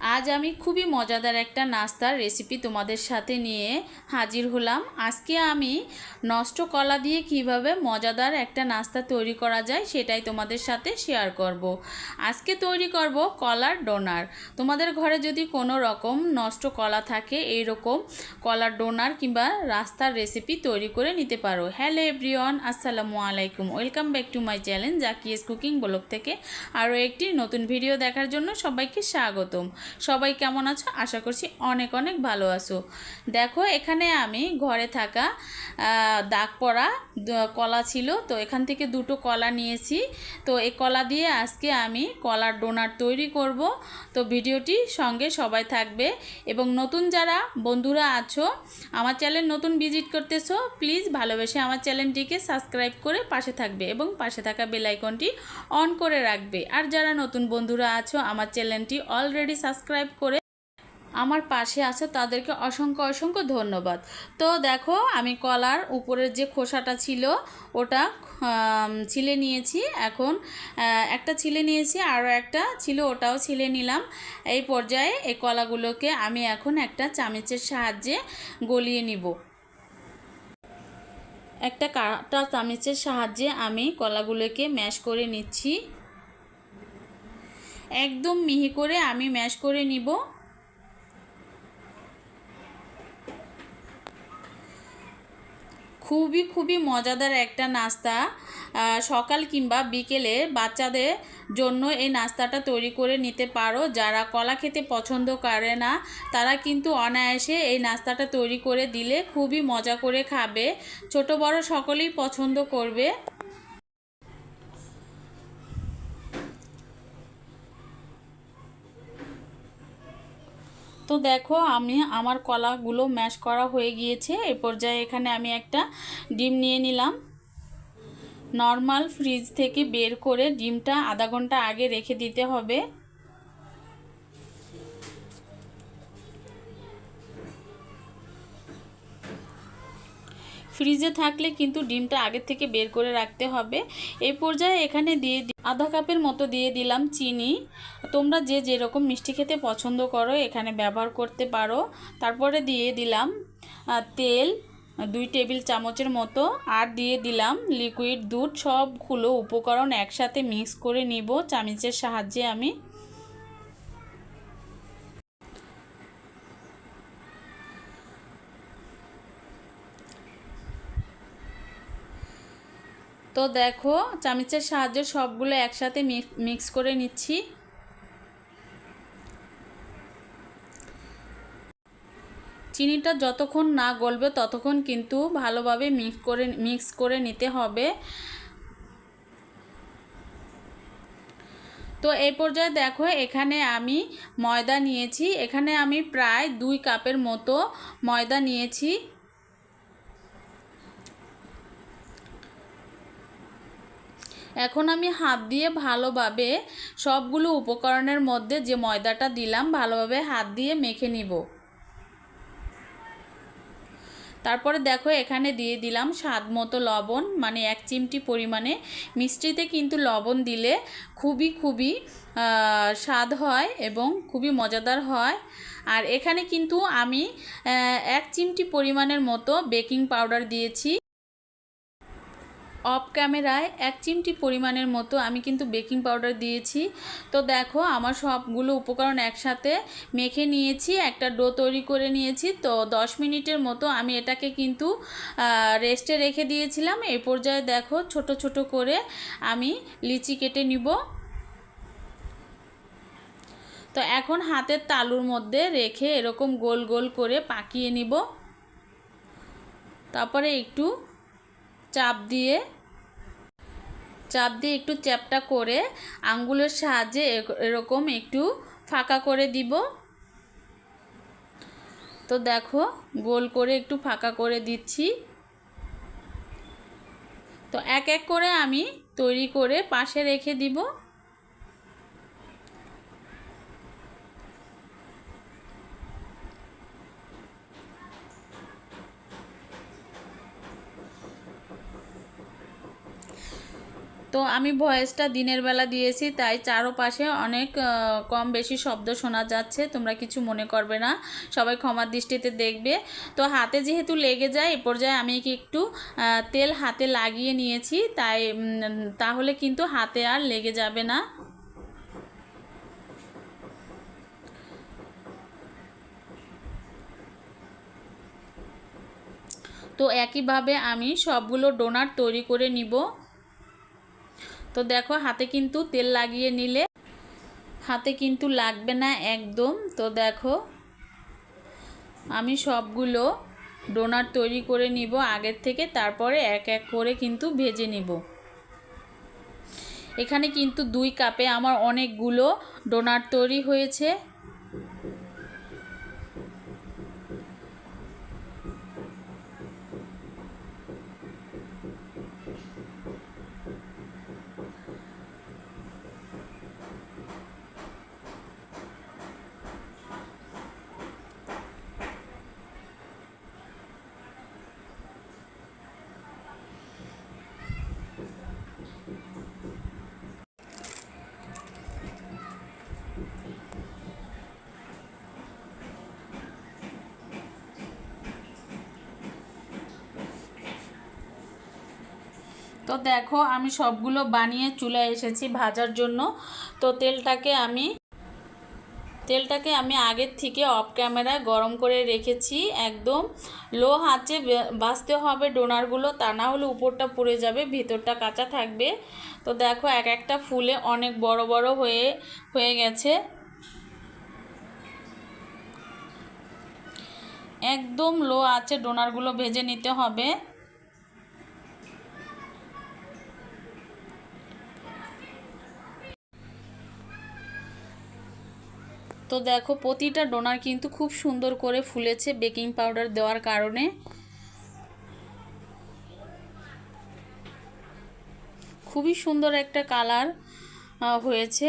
আজ আমি খুবই মজাদার একটা নাস্তার রেসিপি তোমাদের সাথে নিয়ে হাজির হলাম। আজকে আমি নষ্ট কলা দিয়ে কীভাবে মজাদার একটা নাস্তা তৈরি করা যায় সেটাই তোমাদের সাথে শেয়ার করব। আজকে তৈরি করব কলার ডোনার। তোমাদের ঘরে যদি কোনো রকম নষ্ট কলা থাকে, এইরকম কলার ডোনার কিংবা রাস্তার রেসিপি তৈরি করে নিতে পারো। হ্যালো এভরিওয়ান আসসালামু আলাইকুম। Welcome back to my channel Zakia's cooking blog থেকে আরও একটি নতুন ভিডিও দেখার জন্য সবাইকে স্বাগতম। সবাই কেমন আছো? আশা করছি অনেক অনেক ভালো আছো। দেখো, এখানে আমি ঘরে থাকা দাগ পড়া কলা ছিল, তো এখান থেকে দুটো কলা নিয়েছি। তো এই কলা দিয়ে আজকে আমি কলার ডোনার তৈরি করব। তো ভিডিওটি সঙ্গে সবাই থাকবে এবং নতুন যারা বন্ধুরা আছো, আমার চ্যানেল নতুন ভিজিট করতেছো, প্লিজ ভালোবেসে আমার চ্যানেলটিকে সাবস্ক্রাইব করে পাশে থাকবে এবং পাশে থাকা বেলাইকনটি অন করে রাখবে। আর যারা নতুন বন্ধুরা আছো, আমার চ্যানেলটি অলরেডি সাবস্ক্রাইব করে আমার পাশে আছে তাদেরকে অসংখ্য অসংখ্য ধন্যবাদ। তো দেখো, আমি কলার উপরের যে খোসাটা ছিল, ওটা ছিলে নিয়েছি। এখন একটা ছিলে নিয়েছি, আরও একটা ছিল, ওটাও ছিলে নিলাম। এই পর্যায়ে এই কলাগুলোকে আমি এখন একটা চামচের সাহায্যে গলিয়ে নিব। একটা কাটা চামচের সাহায্যে আমি কলাগুলোকে ম্যাশ করে নিচ্ছি। একদম মিহি করে আমি ম্যাশ করে নিব। খুবই খুবই মজাদার একটা নাস্তা সকাল কিংবা বিকেলে বাচ্চাদের জন্য এই নাস্তাটা তৈরি করে নিতে পারো। যারা কলা খেতে পছন্দ করে না, তারা কিন্তু অনায়াসে এই নাস্তাটা তৈরি করে দিলে খুবই মজা করে খাবে। ছোট বড় সকলেই পছন্দ করবে। তো দেখো, আমি আমার কলাগুলো ম্যাশ করা হয়ে গিয়েছে। এ পর্যায়ে এখানে আমি একটা ডিম নিয়ে নিলাম। নর্মাল ফ্রিজ থেকে বের করে ডিমটা আধা ঘণ্টা আগে রেখে দিতে হবে। ফ্রিজে থাকলে কিন্তু ডিমটা আগের থেকে বের করে রাখতে হবে। এই পর্যায়ে এখানে দিয়ে আধা কাপের মতো দিয়ে দিলাম চিনি। তোমরা যে যেরকম মিষ্টি খেতে পছন্দ করো, এখানে ব্যবহার করতে পারো। তারপরে দিয়ে দিলাম তেল, দুই টেবিল চামচের মতো। আর দিয়ে দিলাম লিকুইড দুধ। সবগুলো উপকরণ একসাথে মিক্স করে নিব। চামচের সাহায্যে আমি তো দেখো, চামচের সাহায্যে সবগুলো একসাথে মিক্স করে নিচ্ছি। চিনিটা যতক্ষণ না গলবে ততক্ষণ কিন্তু ভালোভাবে মিক্স করে মিক্স করে নিতে হবে। তো এই পর্যায়ে দেখো, এখানে আমি ময়দা নিয়েছি। এখানে আমি প্রায় দুই কাপের মতো ময়দা নিয়েছি। এখন আমি হাত দিয়ে ভালোভাবে সবগুলো উপকরণের মধ্যে যে ময়দাটা দিলাম, ভালোভাবে হাত দিয়ে মেখে নিব। তারপরে দেখো এখানে দিয়ে দিলাম স্বাদ মতো লবণ মানে এক চিমটি পরিমাণে। মিষ্টিতে কিন্তু লবণ দিলে খুবই খুবই স্বাদ হয় এবং খুবই মজাদার হয়। আর এখানে কিন্তু আমি এক চিমটি পরিমাণের মতো বেকিং পাউডার দিয়েছি। অফ ক্যামেরায় এক চিমটি পরিমাণের মতো আমি কিন্তু বেকিং পাউডার দিয়েছি। তো দেখো, আমার সবগুলো উপকরণ একসাথে মেখে নিয়েছি, একটা ডো তৈরি করে নিয়েছি। তো দশ মিনিটের মতো আমি এটাকে কিন্তু রেস্টে রেখে দিয়েছিলাম। এই পর্যায়ে দেখো, ছোট ছোট করে আমি লিচি কেটে নিব। তো এখন হাতের তালুর মধ্যে রেখে এরকম গোল গোল করে পাকিয়ে নিব। তারপরে একটু চাপ দিয়ে চাপ দিয়ে একটু চ্যাপটা করে আঙ্গুলের সাহায্যে এরকম একটু ফাঁকা করে দিব। তো দেখো, গোল করে একটু ফাঁকা করে দিচ্ছি। তো এক এক করে আমি তৈরি করে পাশে রেখে দিব। তো আমি ভয়েসটা দিনের বেলা দিয়েছি, তাই চারোপাশে অনেক কম বেশি শব্দ শোনা যাচ্ছে, তোমরা কিছু মনে করবে না, সবাই ক্ষমার দৃষ্টিতে দেখবে। তো হাতে যেহেতু লেগে যায়, এ পর্যায়ে আমি কি একটু তেল হাতে লাগিয়ে নিয়েছি, তাই তাহলে কিন্তু হাতে আর লেগে যাবে না। তো একইভাবে আমি সবগুলো ডোনাট তৈরি করে নিব। তো দেখো, হাতে কিন্তু তেল লাগিয়ে নিলে। হাতে কিন্তু লাগবে না একদম। তো দেখো, আমি সবগুলো ডোনাট তৈরি করে নিব আগের থেকে, তারপরে এক এক করে কিন্তু ভেজে নিব। এখানে কিন্তু দুই কাপে আমার অনেকগুলো ডোনাট তৈরি হয়েছে। তো দেখো, আমি সবগুলো বানিয়ে চলে এসেছি ভাজার জন্য। তো তেলটাকে আমি তেলটাকে আমি আগের থেকে অফ ক্যামেরায় গরম করে রেখেছি একদম। লো হাঁচে বাঁচতে হবে ডোনারগুলো, তা না হলে উপরটা পুড়ে যাবে, ভিতরটা কাঁচা থাকবে। তো দেখো, এক একটা ফুলে অনেক বড় বড় হয়ে হয়ে গেছে। একদম লো আছে ডোনারগুলো ভেজে নিতে হবে। তো দেখো, প্রতিটা ডোনার কিন্তু খুব সুন্দর করে ফুলেছে বেকিং পাউডার দেওয়ার কারণে। খুবই সুন্দর একটা কালার হয়েছে।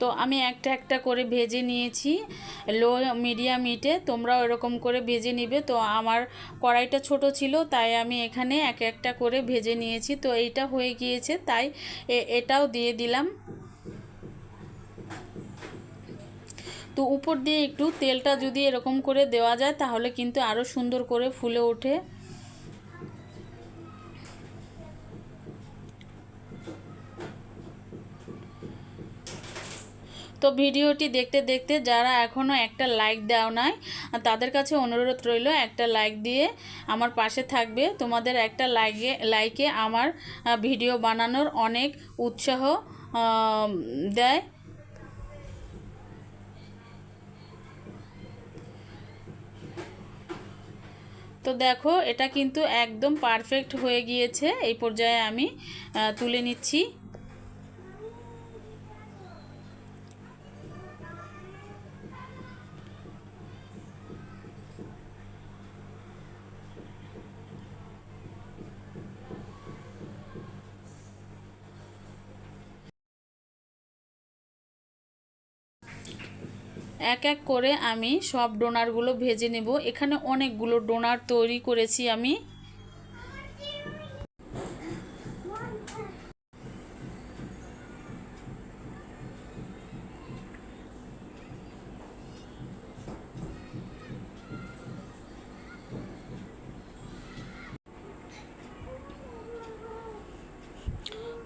তো আমি একটা একটা করে ভেজে নিয়েছি। লো, মিডিয়াম হিটে তোমরাও এরকম করে ভেজে নিবে। তো আমার কড়াইটা ছোট ছিল, তাই আমি এখানে এক একটা করে ভেজে নিয়েছি। তো এইটা হয়ে গিয়েছে, তাই এটাও দিয়ে দিলাম। তো উপর দিয়ে একটু তেলটা যদি এরকম করে দেওয়া যায়, তাহলে কিন্তু আরও সুন্দর করে ফুলে ওঠে। তো ভিডিওটি দেখতে দেখতে যারা এখনও একটা লাইক দাও নাই, তাদের কাছে অনুরোধ রইল একটা লাইক দিয়ে আমার পাশে থাকবে। তোমাদের একটা লাইকে লাইকে আমার ভিডিও বানানোর অনেক উৎসাহ দেয়। তো দেখো, এটা কিন্তু একদম পারফেক্ট হয়ে গিয়েছে। এই পর্যায়ে আমি তুলে নিচ্ছি। এক এক করে আমি সব ডোনারগুলো ভেজে নেব। এখানে অনেকগুলো ডোনার তৈরি করেছি আমি।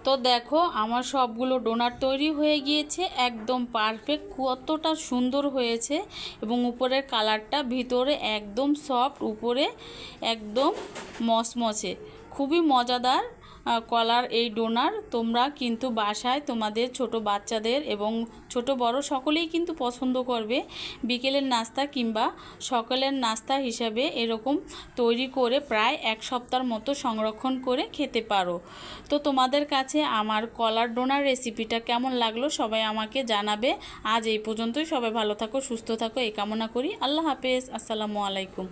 তো দেখো, আমার সবগুলো ডোনার তৈরি হয়ে গিয়েছে, একদম পারফেক্ট, কতটা সুন্দর হয়েছে। এবং উপরের কালারটা ভিতরে একদম সফট, উপরে একদম মসমসে খুবই মজাদার। কলার এই ডোনার তোমরা কিন্তু বাসায় তোমাদের ছোট বাচ্চাদের এবং ছোট বড় সকলেই কিন্তু পছন্দ করবে। বিকেলের নাস্তা কিংবা সকালের নাস্তা হিসাবে এরকম তৈরি করে প্রায় এক সপ্তাহের মতো সংরক্ষণ করে খেতে পারো। তো তোমাদের কাছে আমার কলার ডোনার রেসিপিটা কেমন লাগল সবাই আমাকে জানাবে। আজ এই পর্যন্তই। সবাই ভালো থাকো, সুস্থ থাকো, এই কামনা করি। আল্লাহ হাফেজ। আসসালামু আলাইকুম।